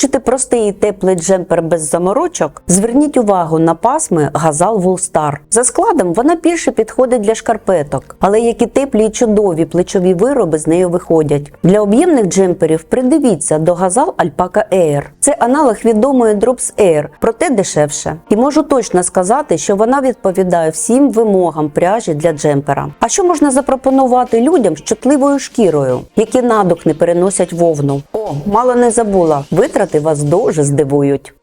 Хочете простий і теплий джемпер без заморочок? Зверніть увагу на пасми Газал Woolstar. За складом вона більше підходить для шкарпеток, але які теплі і чудові плечові вироби з нею виходять. Для об'ємних джемперів придивіться до Газал Alpaca Air. Це аналог відомої Drops Air, проте дешевше. І можу точно сказати, що вона відповідає всім вимогам пряжі для джемпера. А що можна запропонувати людям з чутливою шкірою, які надух не переносять вовну? О, мало не забула. Витрати вас дуже здивують.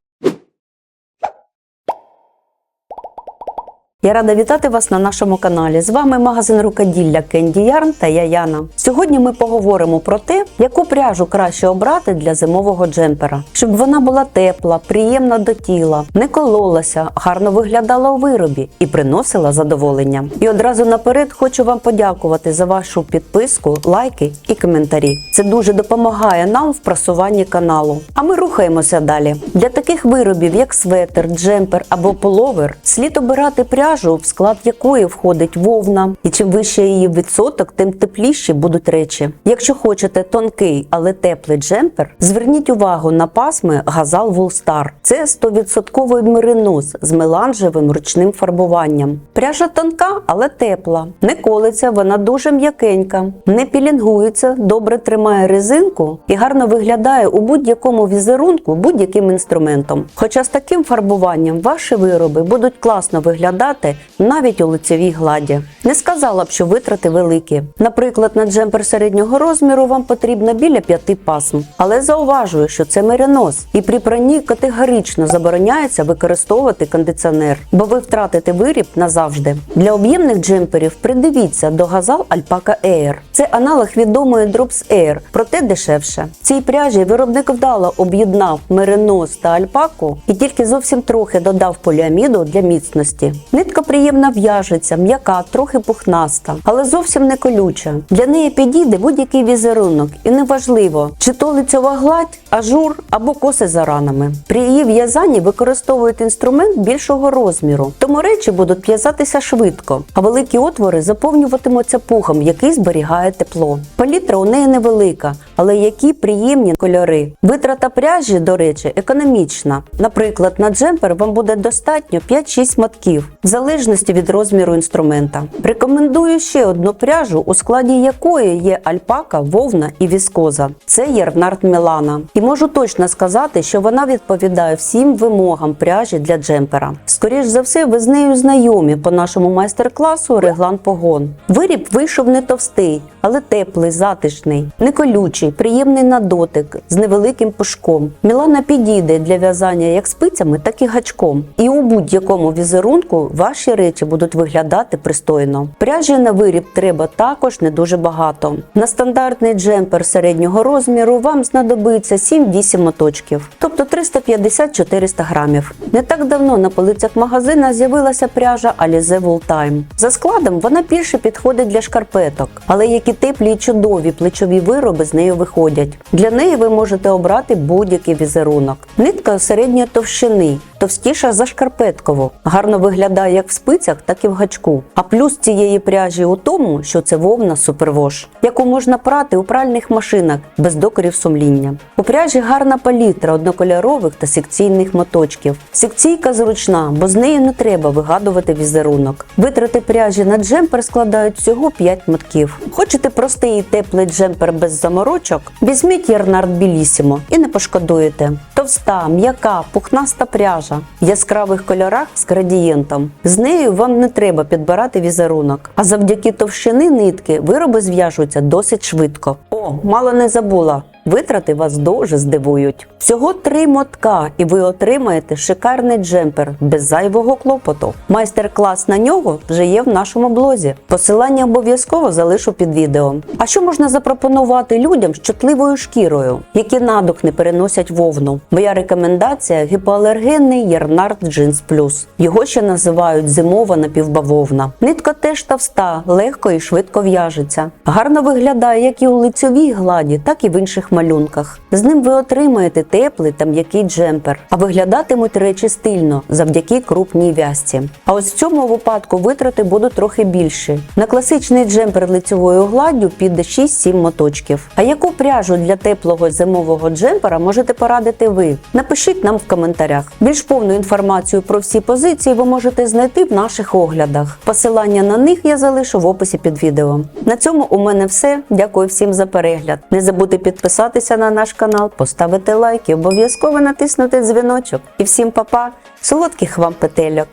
Я рада вітати вас на нашому каналі. З вами магазин рукоділля Кенді Ярн та я Яна. Сьогодні ми поговоримо про те, яку пряжу краще обрати для зимового джемпера, щоб вона була тепла, приємна до тіла, не кололася, гарно виглядала у виробі і приносила задоволення. І одразу наперед хочу вам подякувати за вашу підписку, лайки і коментарі. Це дуже допомагає нам в просуванні каналу. А ми рухаємося далі. Для таких виробів, як светр, джемпер або пуловер, слід обирати пряжу, в склад якої входить вовна. І чим вище її відсоток, тим тепліші будуть речі. Якщо хочете тонкий, але теплий джемпер, зверніть увагу на пасми Газал Woolstar. Це 100% меринос з меланжевим ручним фарбуванням. Пряжа тонка, але тепла. Не колиться, вона дуже м'якенька, не пілінгується, добре тримає резинку і гарно виглядає у будь-якому візерунку будь-яким інструментом. Хоча з таким фарбуванням ваші вироби будуть класно виглядати навіть у лицевій гладі. Не сказала б, що витрати великі. Наприклад, на джемпер середнього розміру вам потрібно біля п'яти пасм. Але зауважую, що це меринос, і при пранні категорично забороняється використовувати кондиціонер, бо ви втратите виріб назавжди. Для об'ємних джемперів придивіться до Газал Alpaca Air. Це аналог відомої Drops Air, проте дешевше. В цій пряжі виробник вдало об'єднав меринос та альпаку і тільки зовсім трохи додав поліаміду для міцності. Нитка приємно в'яжеться, м'яка, трохи пухнаста, але зовсім не колюча. Для неї підійде будь-який візерунок, і неважливо, чи то лицьова гладь, ажур або коси за ранами. При її в'язанні використовують інструмент більшого розміру, тому речі будуть в'язатися швидко, а великі отвори заповнюватимуться пухом, який зберігає тепло. Палітра у неї невелика, але які приємні кольори. Витрата пряжі, до речі, економічна. Наприклад, на джемпер вам буде достатньо 5-6 мотків, в залежності від розміру інструмента. Рекомендую ще одну пряжу, у складі якої є альпака, вовна і віскоза. Це Єрнард Мілана. І можу точно сказати, що вона відповідає всім вимогам пряжі для джемпера. Скоріш за все, ви з нею знайомі по нашому майстер-класу Реглан Погон. Виріб вийшов не товстий, але теплий, затишний, не колючий, приємний на дотик, з невеликим пушком. Мілана підійде для в'язання як спицями, так і гачком. І у будь-якому візерунку ваші речі будуть виглядати пристойно. Пряжі на виріб треба також не дуже багато. На стандартний джемпер середнього розміру вам знадобиться 7-8 моточків, тобто 350-400 грамів. Не так давно на полицях магазина з'явилася пряжа Alize Wool Time. За складом вона більше підходить для шкарпеток, але які теплі і чудові плечові вироби з нею виходять. Для неї ви можете обрати будь-який візерунок. Нитка середньої товщини, товстіша за шкарпеткову, гарно виглядає як в спицях, так і в гачку. А плюс цієї пряжі у тому, що це вовна супервош, яку можна прати у пральних машинах без докорів сумління. У пряжі гарна палітра однокольорових та секційних моточків. Секційка зручна, бо з нею не треба вигадувати візерунок. Витрати пряжі на джемпер складають всього 5 мотків. Хочете простий і теплий джемпер без заморочок? Візьміть Ярнард Білісімо і не пошкодуєте. Товста, м'яка, пухнаста пряжа в яскравих кольорах з градієнтом. З нею вам не треба підбирати візерунок, а завдяки товщини нитки вироби зв'яжуться досить швидко. О, мало не забула. Витрати вас дуже здивують. Всього три мотка, і ви отримаєте шикарний джемпер без зайвого клопоту. Майстер-клас на нього вже є в нашому блозі. Посилання обов'язково залишу під відео. А що можна запропонувати людям з чутливою шкірою, які надух не переносять вовну? Моя рекомендація гіпоалергенний Ярнард Джинс Плюс. Його ще називають зимова напівбавовна. Нитка теж товста, легко і швидко в'яжеться. Гарно виглядає як і у лицьовій гладі, так і в інших малюнках. З ним ви отримаєте теплий та м'який джемпер, а виглядатимуть речі стильно завдяки крупній в'язці. А ось в цьому випадку витрати будуть трохи більші. На класичний джемпер лицевою гладдю піде 6-7 моточків. А яку пряжу для теплого зимового джемпера можете порадити ви? Напишіть нам в коментарях. Більш повну інформацію про всі позиції ви можете знайти в наших оглядах. Посилання на них я залишу в описі під відео. На цьому у мене все. Дякую всім за перегляд. Не забудьте підписатися на наш канал, поставити лайк і обов'язково натиснути дзвіночок. І всім па-па! солодких вам петельок!